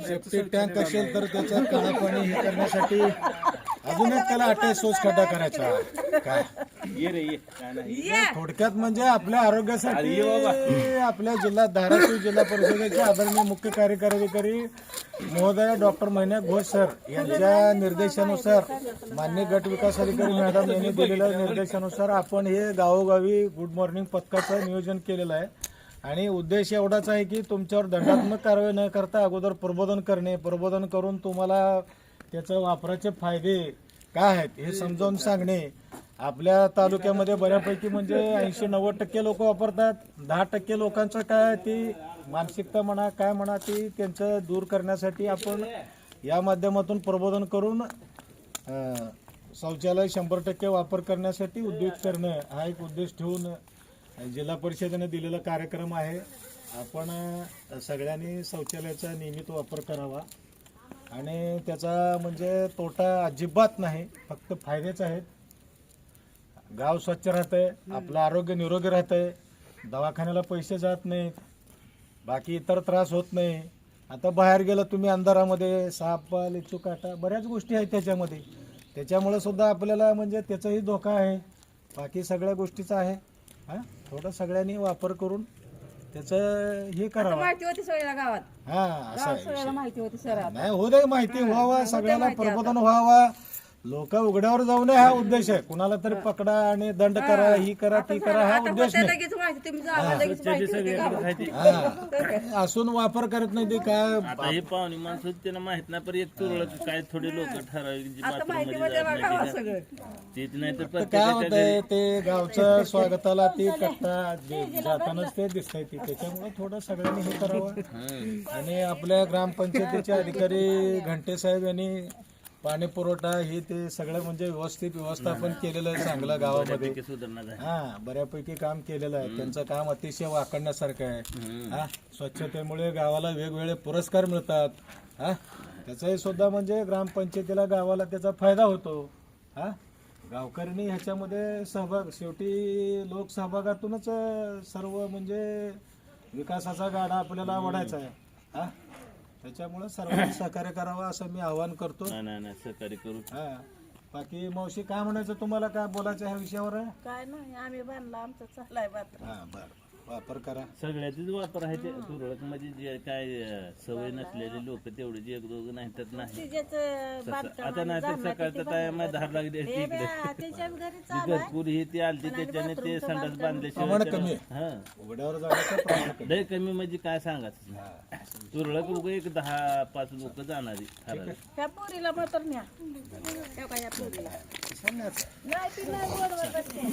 Septic tank असेल तर त्याचं काळं पाणी हे करण्यासाठी अजून एक त्याला अटॅच सोस खड्डा करायचा. काय? थोडक्यात म्हणजे आपल्या आरोग्यासाठी आपल्या जिल्हा धाराशिव जिल्हा परिषदेचे आदरणीय मुख्य कार्यकारी अधिकारी महोदय डॉक्टर महिन्या घोष सर यांच्या निर्देशानुसार मान्य गट विकास अधिकारी मॅडम यांनी दिलेल्या निर्देशानुसार आपण हे गावोगावी गुड मॉर्निंग पथकाचं नियोजन केलेलं आहे. आणि उद्देश एवढाच आहे की तुमच्यावर दंडात्मक कारवाई न करता अगोदर प्रबोधन करणे. प्रबोधन करून तुम्हाला त्याचं वापराचे फायदे काय आहेत हे समजावून सांगणे. आपल्या तालुक्यामध्ये बऱ्यापैकी म्हणजे ऐंशी नव्वद टक्के लोक वापरतात. दहा टक्के लोकांचं काय ती मानसिकता म्हणा काय म्हणा ती त्यांचं दूर करण्यासाठी आपण या माध्यमातून प्रबोधन करून शौचालय शंभर टक्के वापर करण्यासाठी उद्योग करणं हा एक उद्देश ठेवून जिल्हा परिषदेने दिलेला कार्यक्रम आहे. आपण सगळ्यांनी शौचालयाचा नियमित वापर करावा. आणि त्याचा म्हणजे तोटा अजिबात नाही फक्त फायदेच आहेत. गाव स्वच्छ राहतंय आपलं आरोग्य निरोगी राहतंय. दवाखान्याला पैसे जात नाहीत बाकी इतर त्रास होत नाही. आता बाहेर गेलं तुम्ही अंधारामध्ये साप लिचू काटा बऱ्याच गोष्टी आहेत त्याच्यामध्ये. त्याच्यामुळे सुद्धा आपल्याला म्हणजे त्याचाही धोका आहे. बाकी सगळ्या गोष्टीचा आहे. हा? थोडं सगळ्यांनी वापर करून त्याचं हे करावं. माहिती होती सगळ्या गावात. हा असं गाव आहे सगळ्याला माहिती होती सर नाही हो दे माहिती व्हावा सगळ्याला प्रबोधन व्हावा. लोक उघड्यावर जाऊ नये हा उद्देश आहे. कुणाला तरी पकडा आणि दंड करा ही करा ती करा हा उद्देश होत्या नाही. लगेच माहिती तुम्ही जावा लगेच माहिती होती गावात. हा. असून वापर करत नाही ते काय आता हे पाहुणे माणसं होती, त्यांना माहीत नाही पण एक तुरळक काय थोडे लोक ठराविक जी आता bathroom माहिती मध्ये मध्ये जात गावात नाही सगळं. ते नाही तर तर काय प्रत्येकाच्या होतंय ते गावचं स्वागताला ती कट्टा जे- जातानाच ते दिसतंय ती. त्याच्यामुळे थोडं सगळ्यांनी हे करावं. आणि आपल्या ग्रामपंचायतीचे अधिकारी घंटे साहेब यांनी पाणी पुरवठा हे ते सगळं म्हणजे व्यवस्थित व्यवस्थापन केलेलं आहे चांगलं गावामध्ये. हा बऱ्यापैकी काम केलेलं आहे. त्यांचं काम अतिशय वाकडण्यासारखं आहे. हा स्वच्छतेमुळे गावाला वेगवेगळे पुरस्कार मिळतात. हा त्याचाही सुद्धा म्हणजे ग्रामपंचायतीला गावाला त्याचा फायदा होतो. हा गावकऱ्यांनी ह्याच्यामध्ये सहभाग शेवटी लोकसहभागातूनच सर्व म्हणजे विकासाचा गाडा आपल्याला वाढायचा आहे. हा त्याच्यामुळे सर्वांनी सहकार्य करावं असं मी आवाहन करतो. नाही नाही नाही सहकार्य करू. हा. बाकी मावशी काय म्हणायचं तुम्हाला? काय बोलायचं ह्या विषयावर? आहे काय नाही आम्ही बांधला आमचं चाललाय बात हा बर. वापर करा. सगळ्याचीच वापर आहे ते तुरळक. मध्ये जे काय सवय नसलेले लोक तेवढे जे एक दोघं नाही तर नाही. आता नाही तर सकाळचा टाइम आहे धार लागली असती इकडे. भरपूर ही ती आलती त्याच्याने ते संडास बांधल्याशिवाय हा. उघड्यावर. लय कमी म्हणजे काय सांगायचं? तुरळक लोक एक दहा पाच लोक जाणारी. त्या पोरीला मात्र न्या. त्या काय या पोरीला? सांगायचं. नाही ती